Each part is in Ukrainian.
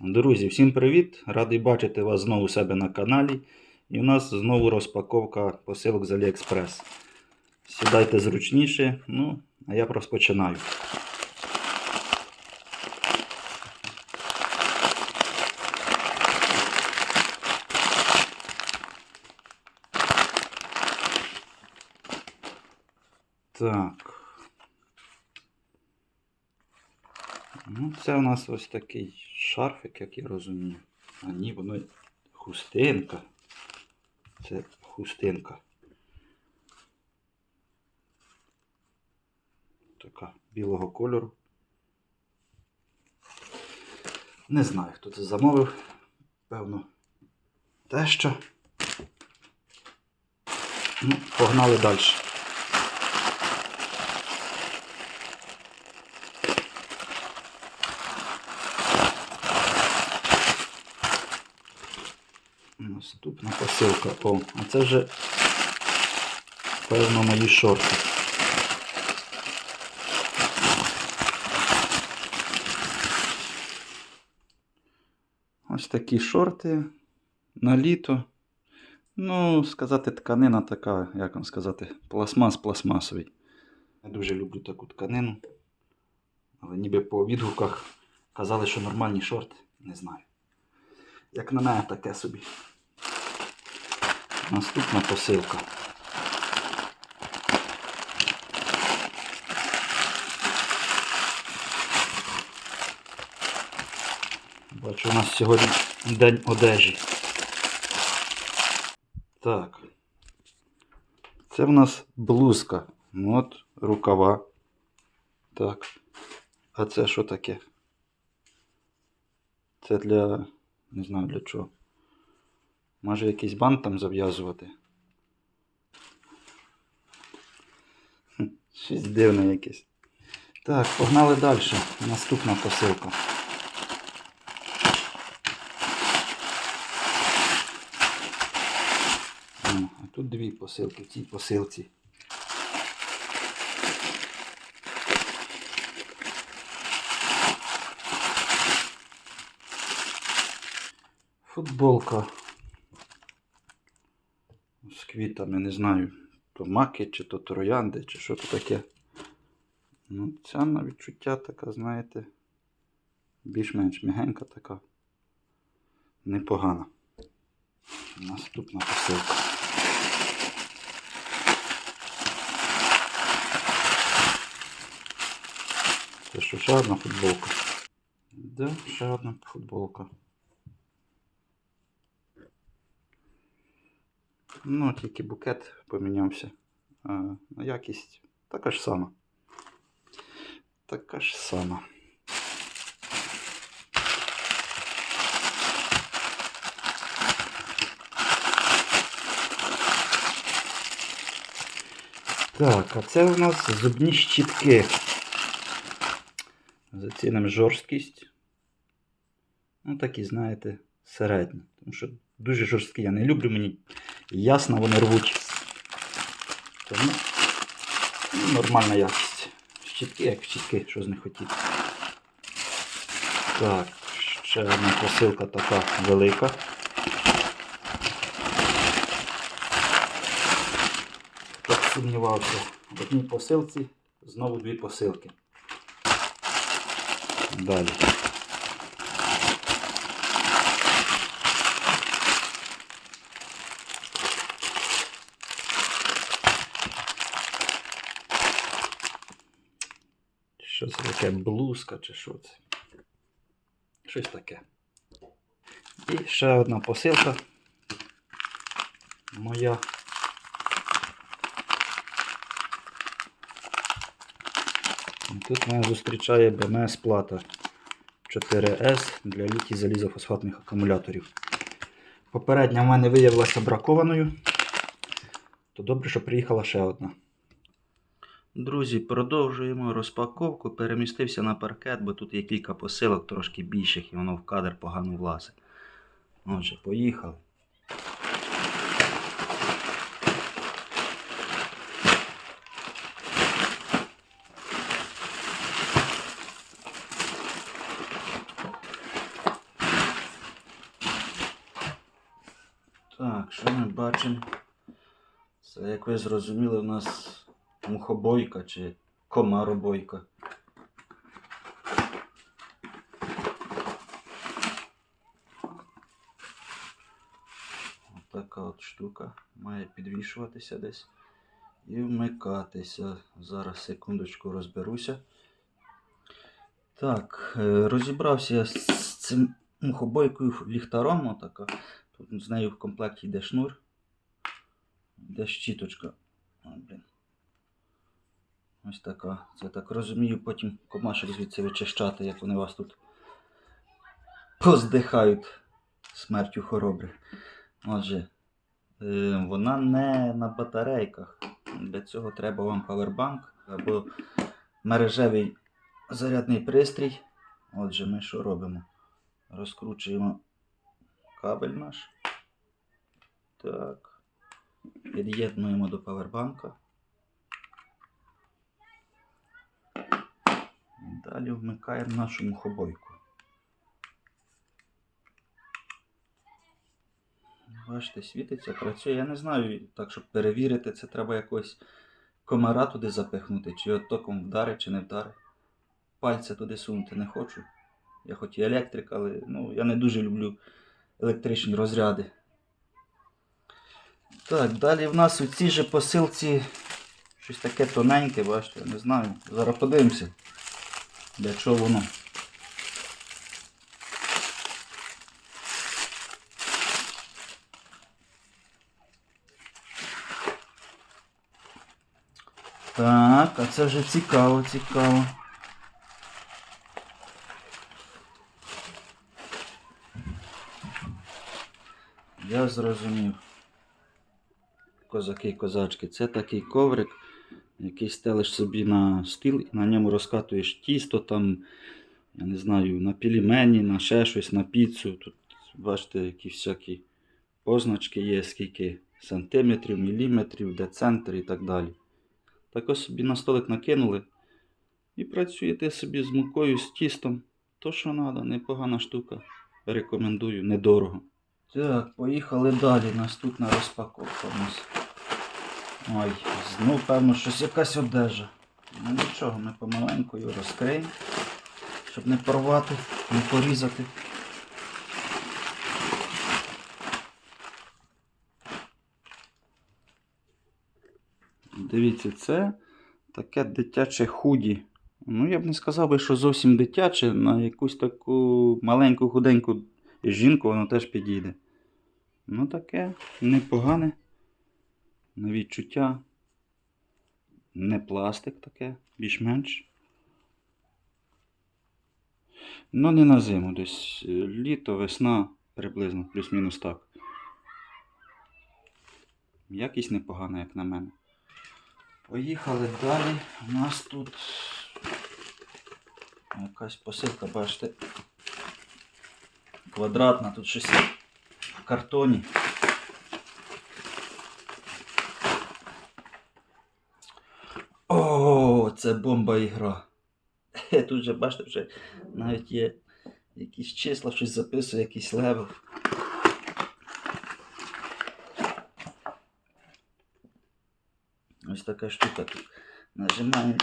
Друзі, всім привіт! Радий бачити вас знову у себе на каналі. І у нас знову розпаковка посилок з Aliexpress. Сідайте зручніше, ну, а я розпочинаю. Так. Ну, це у нас ось такий шарфик, як я розумію. А ні, воно хустинка. Це хустинка. Така білого кольору. Не знаю, хто це замовив. Певно, те що. Ну, погнали далі. Наступна посилка. О, а це вже, певно, мої шорти. Ось такі шорти на літо. Ну, сказати, тканина така, як вам сказати, пластмас пластмасовий. Я дуже люблю таку тканину. Але ніби по відгуках казали, що нормальні шорти. Не знаю. Як на мене таке собі. Наступна посилка. Бачу, у нас сьогодні день одежі. Так. Це в нас блузка. Ну, От рукава. Так. А це що таке? Це для. Не знаю для чого. Може якийсь бант там зав'язувати. Щось дивне якесь. Так, погнали далі. Наступна посилка. А тут дві посилки в цій посилці. Футболка квітами, не знаю, то маки, чи то троянди, чи що то таке. Ну, ця на відчуття така, знаєте, більш-менш м'ягенька така. Непогана. Наступна посилка. Це ще одна футболка? Да, ще одна футболка. Ну, тільки букет помінявся. На якість така ж сама. Така ж сама. Так, а це у нас зубні щітки. Зацінимо жорсткість. Ну, такі, знаєте, середні. Тому що дуже жорсткі я не люблю, мені ясно вони рвуть. Тому нормальна якість. Щітки, як щітки, що з них хотіти. Так, ще одна посилка така велика. Так сумнівався. В одній посилці знову дві посилки. Далі. Що це таке блузка чи що це? Щось таке. І ще одна посилка. Моя. І Тут мене зустрічає БМС плата 4С для літій залізофосфатних акумуляторів. Попередня в мене виявилася бракованою. То добре, що приїхала ще одна. Друзі, продовжуємо розпаковку. Перемістився на паркет, бо тут є кілька посилок, трошки більших, і воно в кадр погано влазить. Отже, поїхали. Так, що ми бачимо? Це, як ви зрозуміли, у нас мухобойка чи комаробойка. Така от штука має підвішуватися десь і вмикатися. Зараз секундочку розберуся. Так, е, розібрався я з цим мухобойкою ліхтаром. Отака. Тут з нею в комплекті йде шнур. Йде щіточка. О, блін. Ось така. Це так розумію, потім комашок звідси вичищати, як вони вас тут поздихають смертю хоробрих. Отже, е, вона не на батарейках. Для цього треба вам павербанк або мережевий зарядний пристрій. Отже, ми що робимо? Розкручуємо кабель наш. Так. Під'єднуємо до павербанка. Далі вмикаємо нашу мухобойку. Бачите, світиться, працює. Я не знаю, так щоб перевірити, це треба якогось комара туди запихнути, чи от током вдарить, чи не вдарить. Пальця туди сунути не хочу. Я хоч і електрик, але ну, я не дуже люблю електричні розряди. Так, далі в нас у цій же посилці щось таке тоненьке, бачите, не знаю. Зараз подивимося, для чого воно. Так, а це вже цікаво, цікаво. Я зрозумів. Козаки козачки, це такий коврик, який стелиш собі на стіл і на ньому розкатуєш тісто, там, я не знаю, на пілімені, на ще щось, на піцу. Тут, бачите, які всякі позначки є, скільки сантиметрів, міліметрів, де центр і так далі. Так ось собі на столик накинули і працюєте собі з мукою, з тістом. То, що треба, непогана штука. Рекомендую, недорого. Так, поїхали далі. Наступна розпаковка у нас. Ой, знов, певно, щось якась одежа. Ну нічого, ми помаленьку її розкриємо, щоб не порвати, не порізати. Дивіться, це таке дитяче худі. Ну, я б не сказав би, що зовсім дитяче, на якусь таку маленьку худеньку жінку воно теж підійде. Ну, таке непогане. На відчуття. Не пластик таке, більш-менш. Ну, не на зиму, десь літо, весна, приблизно, плюс-мінус так. Якість непогана, як на мене. Поїхали далі. У нас тут якась посилка, бачите, квадратна, тут щось в картоні. О, це бомба ігра. Тут же, бачите, вже навіть є якісь числа, щось записує, якийсь левел. Ось така штука тут. Нажимаємо.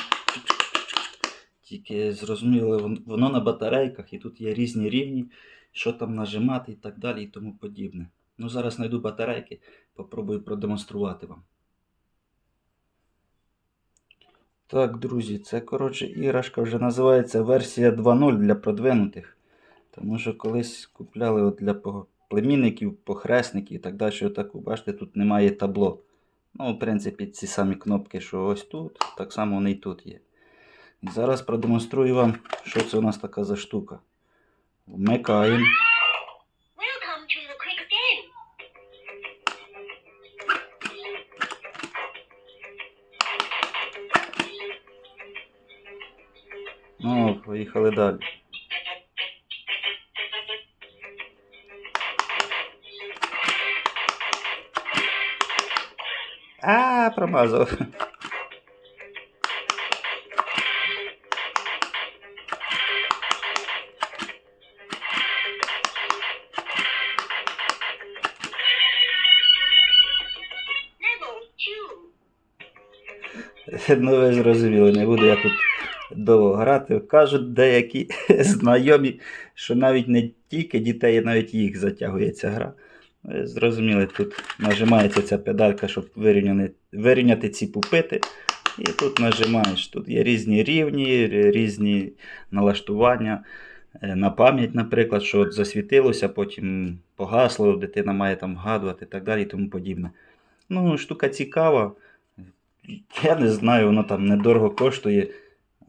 Тільки зрозуміло, воно на батарейках і тут є різні рівні, що там нажимати і так далі і тому подібне. Ну, зараз знайду батарейки, попробую продемонструвати вам. Так, друзі, це коротше іграшка вже називається версія 2.0 для продвинутих. Тому що колись купляли от для племінників, похресників і так далі. Отаку, бачите, тут немає табло. Ну, в принципі, ці самі кнопки, що ось тут, так само вони і тут є. І зараз продемонструю вам, що це у нас така за штука. Вмикаємо. Поїхали далі. А, промазав. Ну ви зрозуміли, не буду я тут довго грати. Кажуть деякі знайомі, що навіть не тільки дітей, а навіть їх затягує ця гра. Зрозуміли, тут нажимається ця педалька, щоб вирівняти, вирівняти ці пупити. І тут нажимаєш. Тут є різні рівні, різні налаштування. Е, На пам'ять, наприклад, що от засвітилося, потім погасло, дитина має там вгадувати і так далі і тому подібне. Ну, штука цікава. Я не знаю, воно там недорого коштує.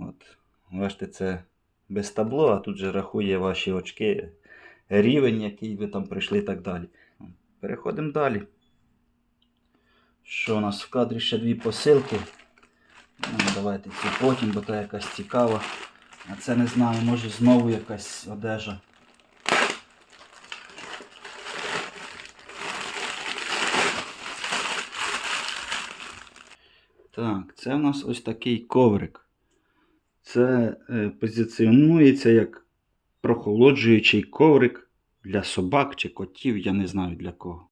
От, бачите, це без табло, а тут же рахує ваші очки, рівень, який ви там прийшли і так далі. Переходимо далі. Що у нас в кадрі ще дві посилки. Ну, давайте ці потім, бо та якась цікава. А це не знаю, може знову якась одежа. Так, це в нас ось такий коврик. Це е, позиціонується як прохолоджуючий коврик для собак чи котів, я не знаю для кого.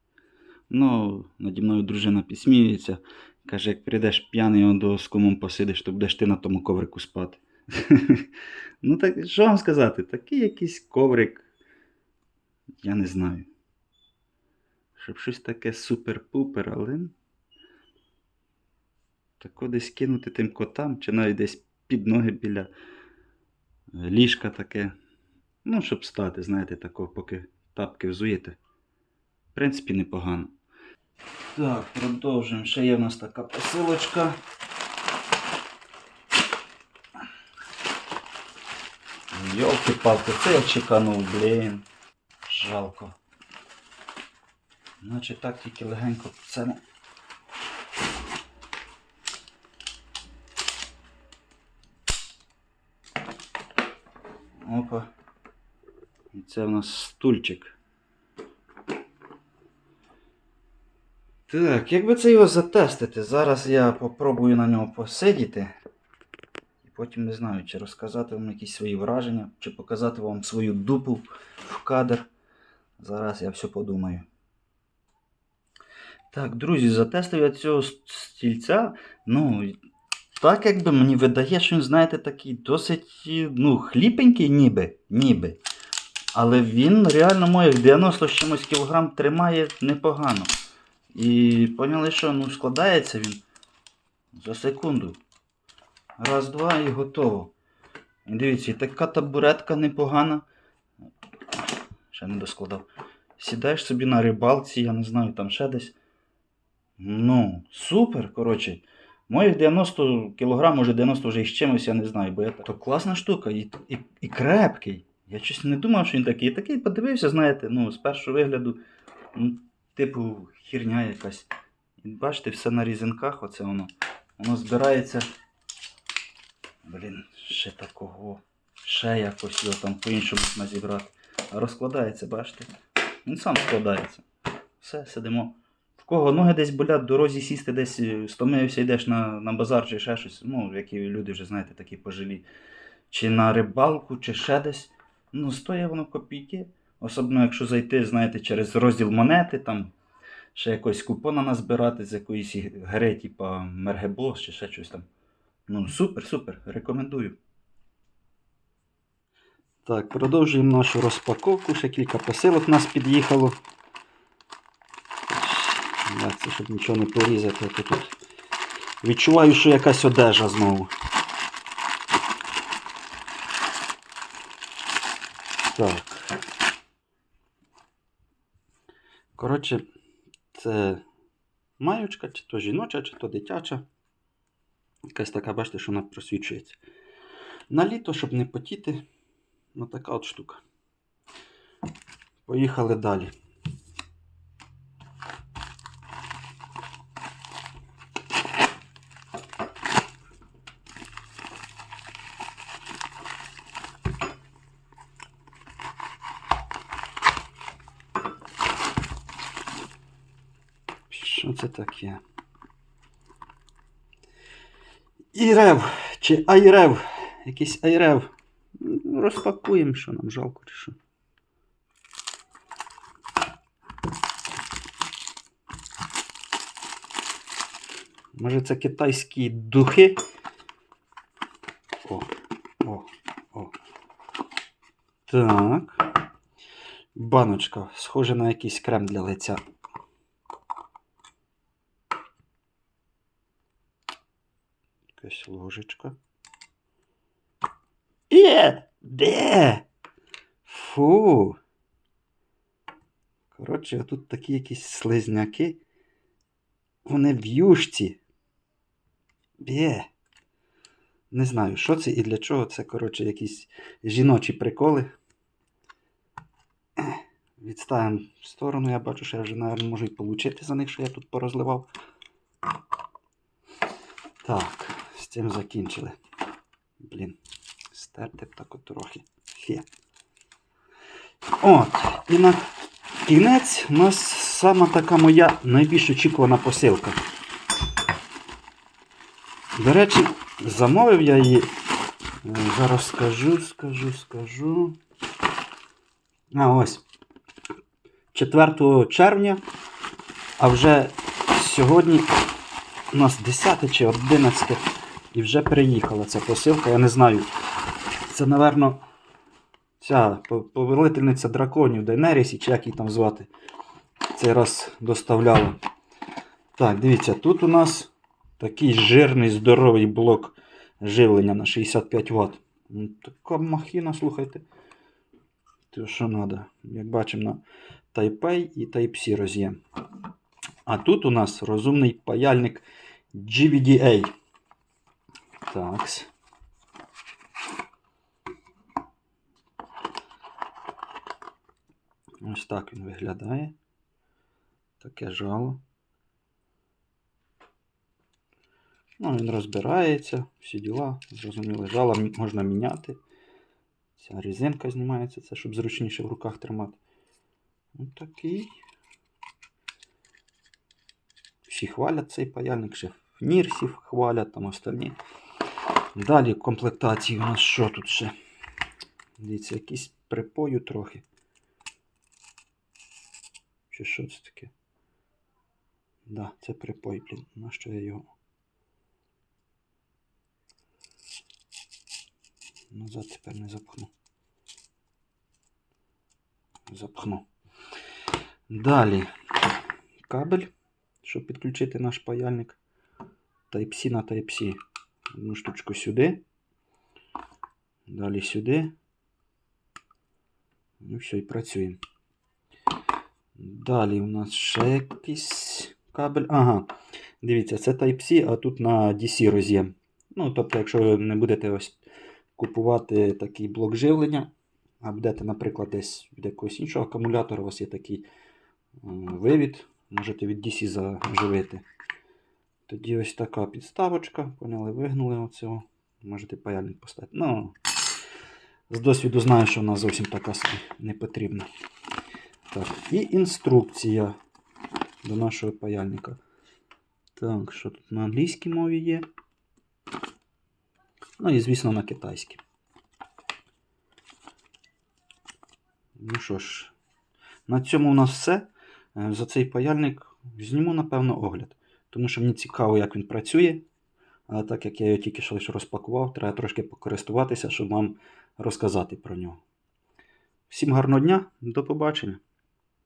Ну, наді мною дружина підсміюється. Каже, як прийдеш п'яний до з посидиш, то будеш ти на тому коврику спати. ну так що вам сказати? Такий якийсь коврик. Я не знаю. Щоб щось таке супер-пупер, але. Тако десь кинути тим котам, чи навіть десь під ноги біля е, ліжка таке. Ну, щоб стати, знаєте, тако, поки тапки взуєте. В принципі, непогано. Так, продовжуємо. Ще є в нас така посилочка. Йолки-палки, це я чеканув, блін. Жалко. Значить так тільки легенько це. не- Опа. І це в нас стульчик. Так, як би це його затестити? Зараз я попробую на нього посидіти. І потім не знаю, чи розказати вам якісь свої враження, чи показати вам свою дупу в кадр. Зараз я все подумаю. Так, друзі, затестив я цього стільця. Ну, так якби мені видає, що він, знаєте, такий досить ну, хліпенький, ніби. ніби. Але він реально моїх 90 з чимось кілограм тримає непогано. І поняли, що ну, складається він за секунду. Раз, два і готово. Дивіться, і така табуретка непогана. Ще не доскладав. Сідаєш собі на рибалці, я не знаю, там ще десь. Ну, супер, коротше. Моїх 90 кг, може 90 вже із чимось, я не знаю, бо я так. То класна штука і, і, і крепкий. Я щось не думав, що він такий. Такий подивився, знаєте, ну, з першого вигляду, ну, типу, хірня якась. І бачите, все на різинках, оце воно. Воно збирається. Блін, ще такого. Ще якось його там по-іншому зібрати. А розкладається, бачите? Він сам складається. Все, сидимо. Кого ноги десь болять, в дорозі сісти десь е, стомився, йдеш на, на базар чи ще щось. Ну, які люди вже, знаєте, такі пожилі. Чи на рибалку, чи ще десь. Ну, стоїть воно копійки. Особливо, якщо зайти, знаєте, через розділ монети, там ще якось купона назбирати з якоїсь гри, типа Мергебос чи ще щось там. Ну, супер, супер, рекомендую. Так, продовжуємо нашу розпаковку. Ще кілька посилок нас під'їхало. Як це, щоб нічого не порізати, то тут. Відчуваю, що якась одежа знову. Так. Коротше, це маючка, чи то жіноча, чи то дитяча. Якась така, бачите, що вона просвічується. На літо, щоб не потіти, ну така от штука. Поїхали далі. Що це таке? Ірев чи айрев. Якийсь айрев. Розпакуємо, що нам жалко що. Може це китайські духи? О, о, о. Так. Баночка. Схоже на якийсь крем для лиця. Якась ложечка. Е! Де? Фу. Коротше, тут такі якісь слизняки. Вони в юшці. Бє. Не знаю, що це і для чого. Це, коротше, якісь жіночі приколи. Відставимо в сторону. Я бачу, що я вже, мабуть, можу і получити за них, що я тут порозливав. Так, з цим закінчили. Блін, стерти б так от трохи. Фе. От, і на кінець у нас сама така моя найбільш очікувана посилка. До речі, замовив я її. е, Зараз скажу, скажу, скажу. А ось. 4 червня. А вже сьогодні у нас 10 чи 11 і вже приїхала ця посилка. Я не знаю. Це, напевно, ця повелительниця драконів Дейнерісі, чи як її там звати. Цей раз доставляла. Так, дивіться, тут у нас такий жирний здоровий блок живлення на 65 Вт. Така махіна, слухайте. То що треба. Як бачимо на Type-A і Type-C роз'єм. А тут у нас розумний паяльник GVDA. Такс. Ось так він виглядає. Таке жало. Ну, він розбирається, всі діла, зрозуміло, жало можна міняти. Ця резинка знімається, це щоб зручніше в руках тримати. Ось такий. Всі хвалять цей паяльник, ще Нірсів хвалять, там остальні. Далі комплектації у нас що тут ще? Дивіться, якісь припою трохи. Чи що це таке? Да, це припой, блін. На що я його? Назад тепер не запхну. Запхну. Далі кабель, щоб підключити наш паяльник. Type-C на Type-C. Одну штучку сюди. Далі сюди. Ну все, і працюємо. Далі у нас ще якийсь кабель. Ага. Дивіться, це Type-C, а тут на DC роз'єм. Ну, тобто, якщо ви не будете ось купувати такий блок живлення, а будете, наприклад, десь від якогось іншого акумулятора, у вас є такий вивід, можете від DC заживити. Тоді ось така підставочка, поняли, вигнули оцього. Можете паяльник поставити. Ну, з досвіду знаю, що вона зовсім така не потрібна. Так, і інструкція до нашого паяльника. Так, що тут на англійській мові є? Ну і, звісно, на китайській. Ну що ж, на цьому у нас все. Е, За цей паяльник зніму, напевно, огляд. Тому що мені цікаво, як він працює. А так як я його тільки що лише розпакував, треба трошки покористуватися, щоб вам розказати про нього. Всім гарного дня, до побачення!